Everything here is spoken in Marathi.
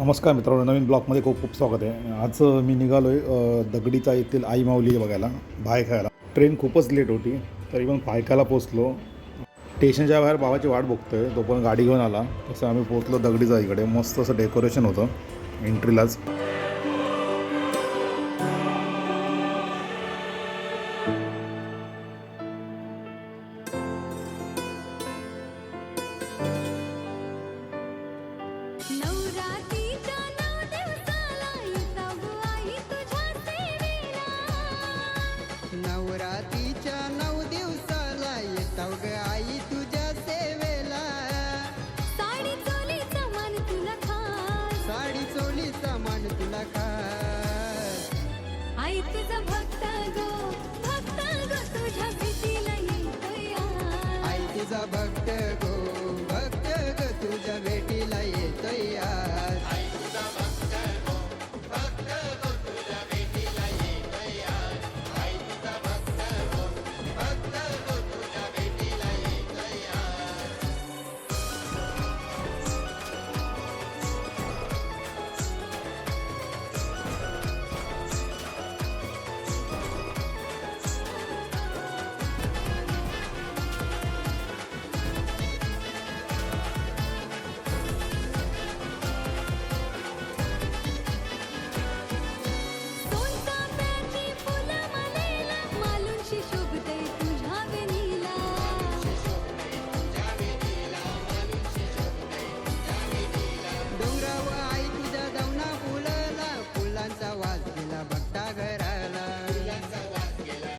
नमस्कार मित्रांनो नवीन ब्लॉगमध्ये खूप खूप स्वागत आहे. आज मी निघालो आहे दगडीचा येथील आई माऊली बघायला भाय खायला ट्रेन खूपच लेट होती तरी पण पायकाला पोचलो स्टेशनच्या बाहेर भावाची वाट बघतोय तो पण गाडी घेऊन आला. तसं आम्ही पोचलो दगडीचा इकडे. मस्त असं डेकोरेशन होतं एंट्रीलाच. मान तुला का आई तुझा भक्त गो भक्त गो तुझ्या भीती नाही आई तुझा भक्त गो भक्त